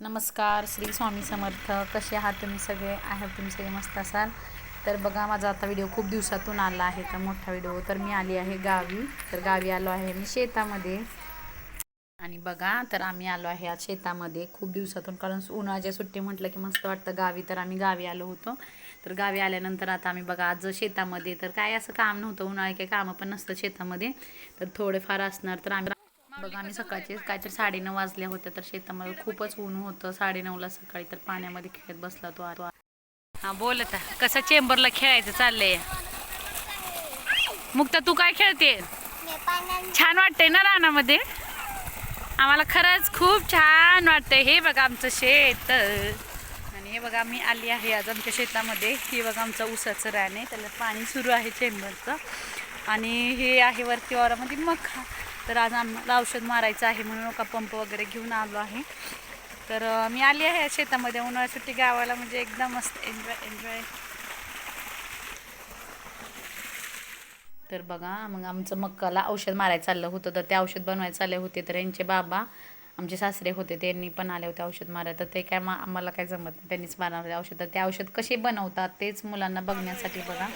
नमस्कार श्री स्वामी समर्थ. कसे आहात तुम्ही सगळे? आहे तुम्ही सगळे मस्त असाल. तर बघा माझा आता व्हिडिओ खूप दिवसातून आला आहे तर मोठा व्हिडिओ तर मी आली आहे गावी. तर गावी आलो आहे मी शेतामध्ये. आणि बघा तर आम्ही आलो आहे आज शेतामध्ये खूप दिवसातून. कारण उन्हाळ्याच्या सुट्टी म्हटलं की मस्त वाटतं गावी. तर आम्ही गावी आलो होतो. तर गावी आल्यानंतर आता आम्ही बघा आज शेतामध्ये. तर काय असं काम नव्हतं उन्हाळी काही कामं पण नसतं शेतामध्ये. तर थोडेफार असणार. तर आम्ही बघा आम्ही सकाळचे काहीतरी साडेनऊ वाजल्या होत्या तर शेतामध्ये खूपच ऊन होतं. साडेनऊला सकाळी तर पाण्यामध्ये खेळत बसला तो आ- हा बोल कसं चेंबरला खेळायचं चाललंय? मुक्ता तू काय खेळते छान वाटतंय ना रानामध्ये? आम्हाला खरंच खूप छान वाटतंय. हे बघा आमचं शेत. आणि हे बघा मी आली आहे आज आमच्या शेतामध्ये. हे बघा आमचं ऊसाचं रान आहे. त्याला पाणी सुरू आहे चेंबरचं. आणि हे आहे वरती वारामध्ये मखा तर आज आम्हाला औषध मारायचं आहे म्हणून का पंप वगैरे घेऊन आलो आहे. तर मी आली आहे शेतामध्ये. उन्हाळ्या सुट्टी गावाला म्हणजे एकदम मस्त एन्जॉय एन्जॉय तर बघा मग आमचं मक्काला औषध मारायचं चाललं होतं. तर ते औषध बनवायचं चालले होते. तर यांचे बाबा आमचे सासरे होते. त्यांनी पण आले होते औषध मारायला. तर ते काय मा आम्हाला काय जमत नाही. त्यांनीच मारणार औषध. तर ते औषध कसे बनवतात तेच मुलांना बघण्यासाठी बघा.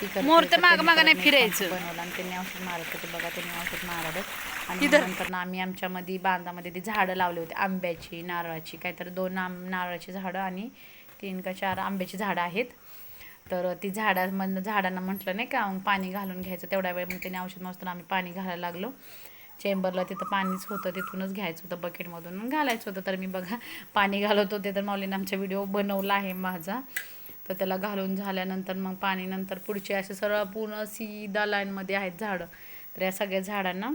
ती करत मोर तर होते. मागं मागं नाही फिरायचं. बनवला आणि त्यांनी औषध मारत होते बघा त्यांनी औषध मारलं. आणि नंतर ना आम्ही आमच्यामध्ये बांधामध्ये ती झाडं लावली होती आंब्याची नारळाची काहीतरी दोन आंब नारळाची झाडं आणि तीन का चार आंब्याची झाडं आहेत. तर ती झाडामधनं झाडांना म्हटलं नाही का मग पाणी घालून घ्यायचं. तेवढ्या वेळ मग त्याने औषध मस्त आम्ही पाणी घालायला लागलो. चेंबरला तिथं पाणीच होतं तिथूनच घ्यायचं होतं बकेटमधून घालायचं होतं तर मी बघा पाणी घालत होते तर माऊलीने आमचा व्हिडिओ बनवला आहे माझा. तर त्याला घालून झाल्यानंतर मग पाणी नंतर पुढचे असे सरळ पूर्ण सीधा लाईनमध्ये आहेत झाडं. तर या सगळ्या झाडांना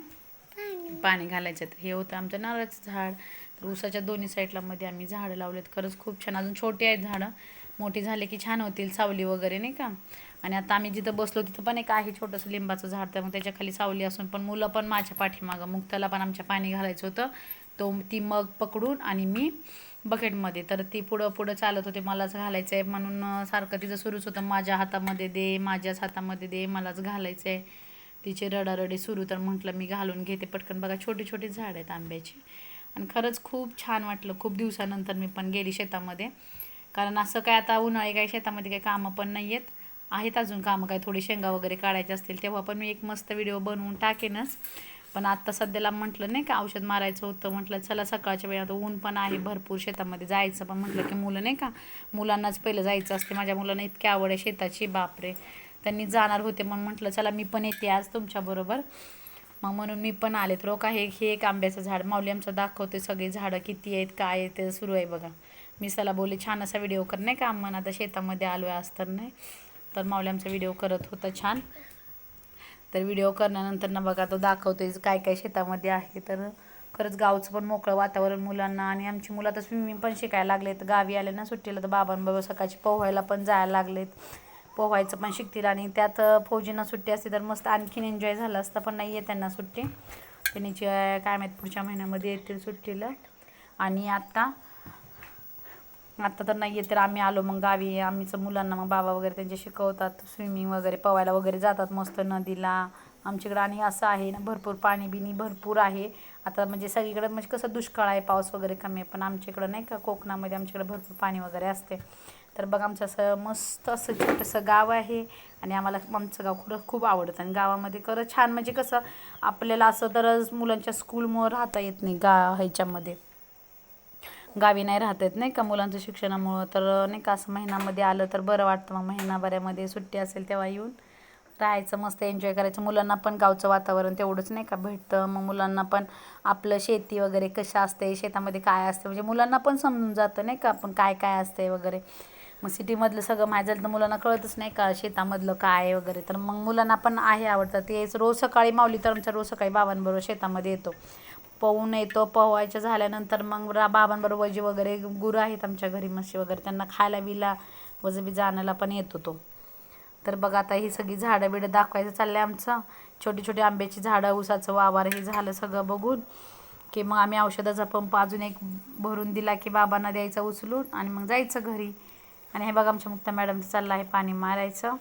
पाणी घालायचं हे होतं आमचं नारळाचं झाड. तर ऊसाच्या दोन्ही साईडला मध्ये आम्ही झाडं लावलेत. खरंच खूप छान. अजून छोटी आहेत झाडं. मोठी झाले की छान होतील सावली वगैरे नाही का? आणि आता आम्ही जिथं बसलो तिथं पण एक आहे छोटंसं लिंबाचं झाड. तर मग त्याच्याखाली सावली असून पण मुलं पण माझ्या पाठीमागं. मुक्ताला पण आमच्या पाणी घालायचं होतं. तो ती मग पकडून आणि मी बकेटमध्ये तर ती पुढं पुढं चालत होते मलाच घालायचं आहे म्हणून सारखं तिचं सुरूच होतं. माझ्या हातामध्ये दे माझ्याच हातामध्ये दे मलाच घालायचं आहे तिची रडारडी सुरू तर म्हटलं मी घालून घेते पटकन. बघा छोटी छोटी झाड आहेत आंब्याची. आणि खरंच खूप छान वाटलं. खूप दिवसानंतर मी पण गेली शेतामध्ये. कारण असं काय आता उन्हाळी काही शेतामध्ये काही कामं पण नाही आहेत आहेत अजून कामं काय थोडी शेंगा वगैरे काढायचे असतील तेव्हा पण मी एक मस्त व्हिडिओ बनवून टाकेनच. पण आत्ता सध्याला म्हटलं नाही का औषध मारायचं होतं म्हटलं चला सकाळच्या वेळा ऊन पण आहे भरपूर शेतामध्ये जायचं पण म्हटलं की मुलं नाही का मुलांनाच पहिलं जायचं असते. माझ्या मुलांना इतकी आवड आहे शेताची बापरे. त्यांनी जाणार होते मग म्हटलं चला मी पण येते आज तुमच्याबरोबर मग म्हणून मी पण आले तर का हे हे एक आंब्याचं झाड माऊली आमचं दाखवते सगळी झाडं किती आहेत काय आहे ते सुरू आहे बघा. मी सला बोलले छान असा व्हिडिओ कर नाही का आम्हाला आता शेतामध्ये आलो आहे आज तर नाही. तर माऊली आमचा व्हिडिओ करत होता छान. तर व्हिडिओ करण्यानंतर ना बघा तो दाखवतोय काय काय शेतामध्ये आहे. तर खरंच गावचं पण मोकळं वातावरण मुलांना आणि आमची मुलं आता स्विमिंग पण शिकायला लागलेत. गावी आले ना सुट्टीला तर बाबांबरोबर सकाळची पोहायला पण जायला लागलेत. पोहायचं पण शिकतील आणि त्यात फौजींना सुट्टी असते तर मस्त आणखीन एन्जॉय झालं असतं पण नाही आहे त्यांना सुट्टी. त्यांनी काय माहीत पुढच्या महिन्यामध्ये येतील सुट्टीला. आणि आत्ता आत्ता तर नाही आहे तर आम्ही आलो मग गावी. आम्हीच मुलांना मग बाबा वगैरे त्यांचे शिकवतात स्विमिंग वगैरे पवायला वगैरे जातात मस्त नदीला. आमच्याकडं आणि असं आहे ना भरपूर पाणी बिणी भरपूर आहे. आता म्हणजे सगळीकडे म्हणजे कसं दुष्काळ आहे पाऊस वगैरे कमी आहे पण आमच्याकडं नाही का कोकणामध्ये आमच्याकडे भरपूर पाणी वगैरे असते. तर बघ आमचं असं मस्त असं छोटंसं गाव आहे आणि आम्हाला आमचं गाव खरं खूप आवडतं. आणि गावामध्ये खरं छान म्हणजे कसं आपल्याला असं तर मुलांच्या स्कूलमुळं राहता येत नाही गा ह्याच्यामध्ये. गावी नाही राहत आहेत नाही का मुलांचं शिक्षणामुळं? तर नाही का असं महिन्यामध्ये आलं तर बरं वाटतं मग महिनाभरामध्ये सुट्टी असेल तेव्हा येऊन. राहायचं मस्त एन्जॉय करायचं. मुलांना पण गावचं वातावरण तेवढंच नाही का भेटतं. मग मुलांना पण आपलं शेती वगैरे कशा असते? शेतामध्ये काय असते? म्हणजे मुलांना पण समजून जातं नाही का आपण काय काय असते वगैरे. मग सिटीमधलं सगळं माहीत झालं तर मुलांना कळतच नाही का शेतामधलं काय आहे वगैरे. तर मग मुलांना पण आहे आवडतं. ते रोज सकाळी माऊली तर आमच्या रोज सकाळी बाबांबरोबर शेतामध्ये येतो. पोहून येतो पोहायचं झाल्यानंतर मग रा बाबांबरोबर वजी वगैरे गुरु आहेत आमच्या घरी म्हशी वगैरे त्यांना खायला बिला वजबी आणायला पण येतो तो तर बघा आता ही सगळी झाडं बिडं दाखवायचं चाललंय आमचं. छोटी छोटी आंब्याची झाडं ऊसाचं वावर हे झालं सगळं बघून की मग आम्ही औषधाचा पंप अजून एक भरून दिला की बाबांना द्यायचा उचलून आणि मग जायचं घरी. आणि हे बघा आमच्या मुक्ता मॅडम चाललं आहे पाणी मारायचं.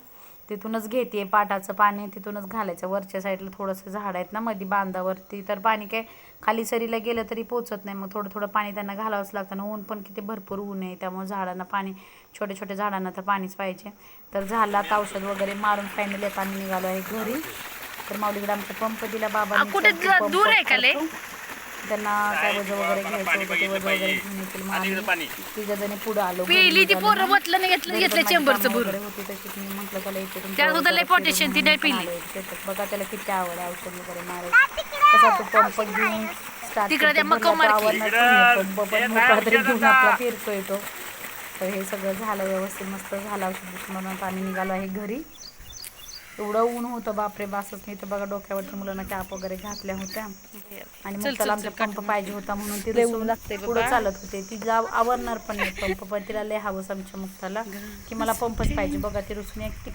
तिथूनच घेते पाटाचं पाणी तिथूनच घालायचं. वरच्या साईडला थोडंसं झाड आहेत ना मध्ये बांधावरती. तर पाणी काय खाली सरीला गेलं तरी पोचत नाही. मग थोडं थोडं पाणी त्यांना घालावंच लागतं ना ऊन पण किती भरपूर ऊन आहे. त्यामुळे झाडांना पाणी छोट्या छोट्या झाडांना तर पाणीच पाहिजे. तर झाला आता औषध वगैरे मारून फायनली आता आम्ही निघालो आहे घरी. तर माऊलीकडे आमचा पंप दिला बाबा कुठे दूर आहे का? त्यांना काय वजन वगैरे घ्यायचं होतं ते वजन वगैरे घेऊन येतील मग आम्ही पुढे आलो. ती पोरं नाही घेतलं घेतलं पण चेंबरचं भरून. होती तशीच. मी म्हटलं त्याला इथे तुमच्या त्यात सुद्धा लय जरा potassium ती फिरून नाही म्हणून पिली. बघा त्याला किती आवड आहे औषध वगैरे मारायचं. कसा तो पंप घेऊन तिकडे त्या. मका पण. पंप पण मोकळा घेऊन आपला फिरतोय तो. तर हे सगळं झालं व्यवस्थित मस्त झालं औषध. म्हणून आम्ही निघालो आहे घरी. एवढं ऊन होतं बापरे बासच मी तर बघा डोक्यावरती मुलांना कॅप वगैरे घातल्या होत्या. आणि मग त्याला आमचा पंप पाहिजे होता म्हणून ती लागतंय पुढं. चालत होते. ती जा आवरणार पण नाही पंप पण तिला लय हवंच आमच्या मुक्ताला. की मला पंपच पाहिजे बघा ती रुसून एकटी